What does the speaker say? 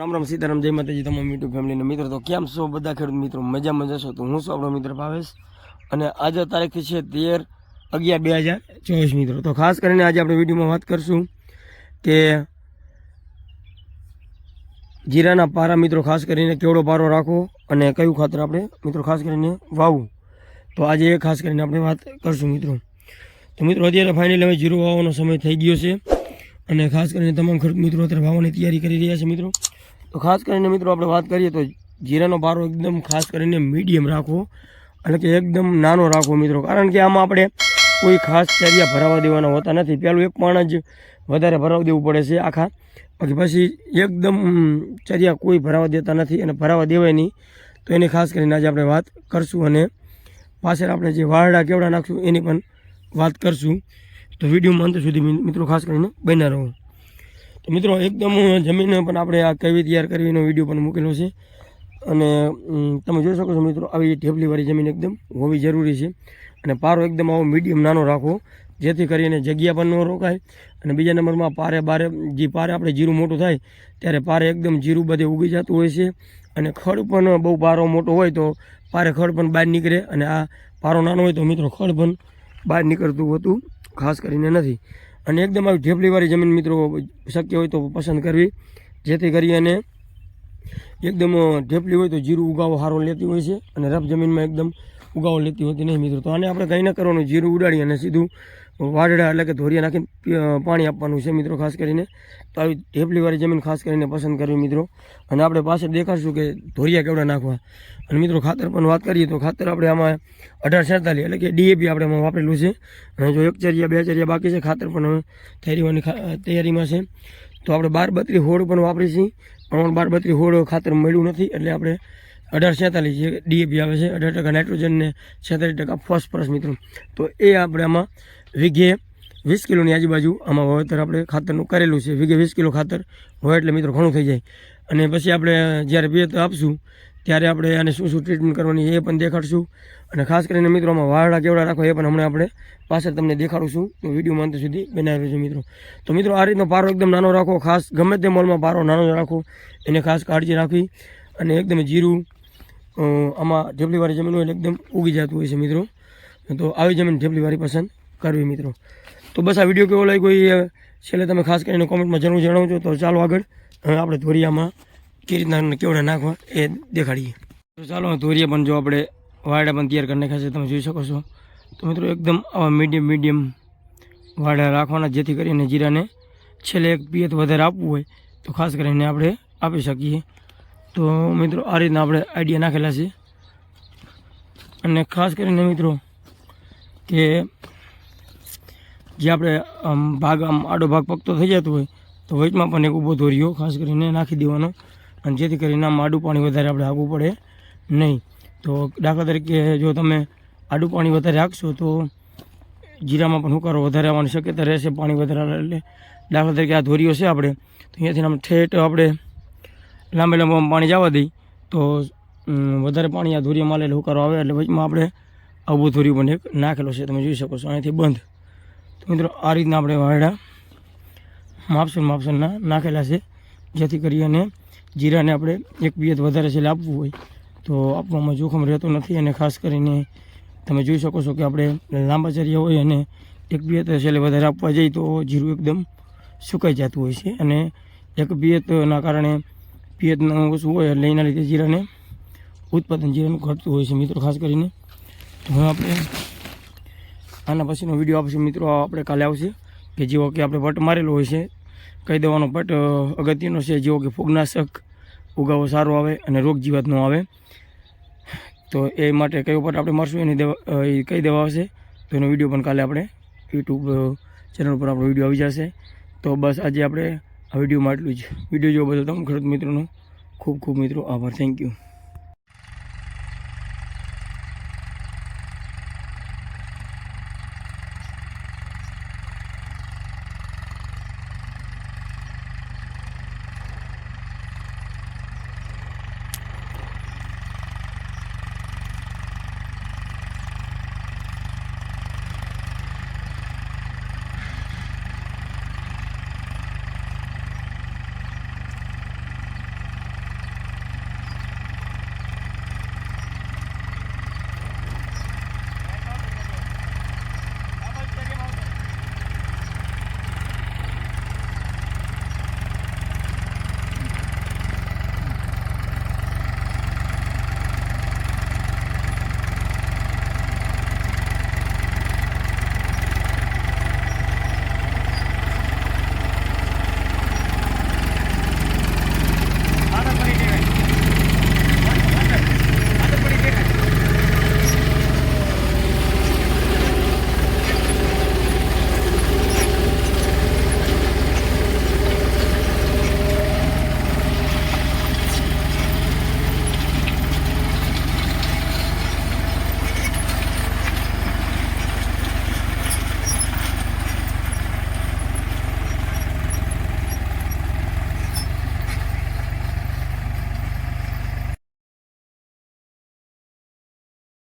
રામ રામ સીતારામ, જય માતાજી તમામ યુટ્યુબ ફેમિલીના મિત્રો. તો કેમ છો બધા ખેડૂત મિત્રો? મજા મજા છો તો હું છું આપણો મિત્ર ભાવેશ. અને આજે તારીખથી છે તેર અગિયાર બે હજાર ચોવીસ મિત્રો. તો ખાસ કરીને આજે આપણે વિડીયોમાં વાત કરશું કે જીરાના પારા મિત્રો, ખાસ કરીને કેવડો પારો રાખવો અને કયું ખાતર આપણે મિત્રો, ખાસ કરીને વાવવું. તો આજે એ ખાસ કરીને આપણે વાત કરશું મિત્રો. તો મિત્રો, અત્યારે ફાઇનલી હવે જીરો વાવવાનો સમય થઈ ગયો છે. અને ખાસ કરીને તમામ ખેડૂત મિત્રો અત્યારે વાવવાની તૈયારી કરી રહ્યા છે મિત્રો. તો ખાસ કરીને મિત્રો આપણે વાત કરીએ તો જીરાનો પારો એકદમ ખાસ કરીને મીડિયમ રાખવો એટલે કે એકદમ નાનો રાખવો મિત્રો. કારણ કે આમાં આપણે કોઈ ખાસ ચરિયા ભરાવા દેવાના હોતા નથી. પહેલું એક પાણ જ વધારે ભરાવી દેવું પડે છે આખા. બાકી પછી એકદમ ચરિયા કોઈ ભરાવા દેતા નથી અને ભરાવા દેવાય નહીં. તો એની ખાસ કરીને આજે આપણે વાત કરશું અને પાછળ આપણે જે વારડા કેવડા નાખશું એની પણ વાત કરશું. તો વિડીયોમાં અંત સુધી મિત્રો ખાસ કરીને બન્યા રહો. મિત્રો, એકદમ જમીન પણ આપણે આ કેવી તૈયાર કરવીનો વીડિયો પણ મૂકેલો છે. અને તમે જોઈ શકો છો મિત્રો, આવી ઢેબલીવાળી જમીન એકદમ હોવી જરૂરી છે. અને પારો એકદમ આવો મીડિયમ નાનો રાખવો, જેથી કરીને જગ્યા પણ ન રોકાય. અને બીજા નંબરમાં પારે બારે, જે પારે આપણે જીરું મોટું થાય, ત્યારે પારે એકદમ જીરું બધે ઉગી જતું હોય છે. અને ખડ પણ બહુ પારો મોટો હોય તો પારે ખડ પણ બહાર નીકળે. અને આ પારો નાનો હોય તો મિત્રો, ખડ પણ બહાર નીકળતું હોતું, ખાસ કરીને નથી. અને એકદમ આવી ઢેફલીવાળી જમીન મિત્રો શક્ય હોય તો પસંદ કરવી. જેથી કરી અને એકદમ ઢેપલી હોય તો જીરું ઉગાવો સારો લેતી હોય છે અને રફ જમીનમાં એકદમ ઉગાવો લેતી હોતી નહીં મિત્રો. તો આને આપણે કંઈ ન કરવાનું, જીરું ઉડાડી અને સીધું વાડડા એટલે કે ધોરિયા નાખીને પાણી આપવાનું છે મિત્રો ખાસ કરીને. તો આવી ઢેપલીવાળી જમીન ખાસ કરીને પસંદ કરવી મિત્રો. અને આપણે પાછળ દેખાડશું કે ધોરિયા કેવડા નાખવા. અને મિત્રો ખાતર પણ વાત કરીએ તો ખાતર આપણે આમાં અઢાર છેતાલીસ એટલે કે ડીએપી આપણે આમાં વાપરેલું છે. અને જો એક ચરિયા, બે ચરિયા બાકી છે, ખાતર પણ હવે તૈયારીવાની તૈયારીમાં છે. તો આપણે બાર બત્રી હોડ પણ વાપરીશું. પણ બાર બત્રી હોડ ખાતર મળ્યું નથી એટલે આપણે અઢાર છેતાલીસ જે ડીએપી આવે છે, અઢાર ટકા નાઇટ્રોજન ને છેતાલીસ ટકા ફોસ્ફરસ મિત્રો. તો એ આપણે આમાં વીઘે વીસ કિલોની આજુબાજુ આમાં વાવેતર આપણે ખાતરનું કરેલું છે. વીઘે વીસ કિલો ખાતર હોય એટલે મિત્રો ઘણું થઈ જાય. અને પછી આપણે જ્યારે પિયત આપશું, ત્યારે આપણે આને શું શું ટ્રીટમેન્ટ કરવાની એ પણ દેખાડશું. અને ખાસ કરીને મિત્રો આમાં વાળા કેવડા રાખો એ પણ હમણાં આપણે પાછળ તમને દેખાડું તો વિડીયોમાં અંત સુધી બનાવી છે મિત્રો. તો મિત્રો આ રીતનો પારો એકદમ નાનો રાખો. ખાસ ગમે તે મોલમાં પારો નાનો રાખો. એને ખાસ કાળજી રાખવી. અને એકદમ જીરું આમાં ઢેપલીવાળી જમીન હોય એકદમ ઉગી જતું હોય છે મિત્રો. તો આવી જમીન ઢેપલીવાળી પસંદ કરવી મિત્રો. તો બસ આ વીડિયો કેવો લાગ્યો એ છેલ્લે તમે ખાસ કરીને કોમેન્ટમાં જરૂર જણાવજો. તો ચાલો આગળ આપણે ધોરિયામાં કેવી રીતના કેવડા નાખવા એ દેખાડીએ. તો ચાલો ધોરિયા પણ જો આપણે વાડા પણ તૈયાર કરી નાખ્યા છે, તમે જોઈ શકો છો. તો મિત્રો એકદમ આવા મીડિયમ મીડિયમ વાડા રાખવાના, જેથી કરીને જીરાને છેલ્લે એક પિયત વધારે આપવું હોય, તો ખાસ કરીને આપણે આપી શકીએ. તો મિત્રો આ રીતના આપણે આઈડિયા નાખેલા છે. અને ખાસ કરીને મિત્રો કે જે આપણે, આમ, ભાગ, આમ, આડો ભાગ પકતો થઈ જતો હોય, તો વચમાં પણ એક ઊભો ધોરિયો ખાસ કરીને નાખી દેવાનો. અને જેથી કરીને આમ આડું પાણી વધારે આપણે આગવું પડે નહીં. તો દાખલા તરીકે જો તમે આડું પાણી વધારે રાખશો તો જીરામાં પણ હુકારો વધારે આવવાની શક્યતા રહેશે, પાણી વધારે એટલે. દાખલા તરીકે આ ધોરીઓ છે આપણે, તો અહીંયાથી આમ ઠેઠ આપણે લાંબે લાંબા પાણી જવા દઈ, તો વધારે પાણી આ ધોરીયામાં માલે હુકારો આવે એટલે વચમાં આપણે આવું ધોર્યું પણ એક નાખેલો છે. તમે જોઈ શકો છો, અહીંથી બંધ. તો મિત્રો, આ રીતના આપણે વાયડા માપસર માપસરના નાખેલા છે, જેથી કરી અને જીરાને આપણે એક પિયત વધારે છે આપવું હોય, તો આપવામાં જોખમ રહેતો નથી. અને ખાસ કરીને તમે જોઈ શકો છો કે આપણે લાંબા ચરિયા હોય અને એક પિયત છેલ્લે વધારે આપવા જઈએ તો જીરું એકદમ સુકાઈ જતું હોય છે. અને એક પિયતના કારણે પિયતનું ઓછું હોય એટલે એના લીધે જીરાને ઉત્પાદન જીરાનું ઘટતું હોય છે મિત્રો, ખાસ કરીને. તો હવે આપણે આના પછીનો વીડિયો આપશે. મિત્રો, આપણે કાલે આવશે કે જેવો કે આપણે પટ મારેલો હોય છે. કહી દેવાનો પટ અગત્યનો છે જેવો કે ફૂગનાશક ઉગાવો સારો આવે અને રોગ જીવાત ન આવે. તો એ માટે કયો પટ આપણે મારશું એની દેવા એ દેવા આવશે તો એનો વીડિયો પણ કાલે આપણે યુટ્યુબ ચેનલ પર આપણો વીડિયો આવી જશે. તો બસ આજે આપણે આ વિડીયોમાં એટલું જ. વીડિયો જોવા બદલ તમામ ખેડૂત મિત્રોનો ખૂબ ખૂબ મિત્રો આભાર. Thank you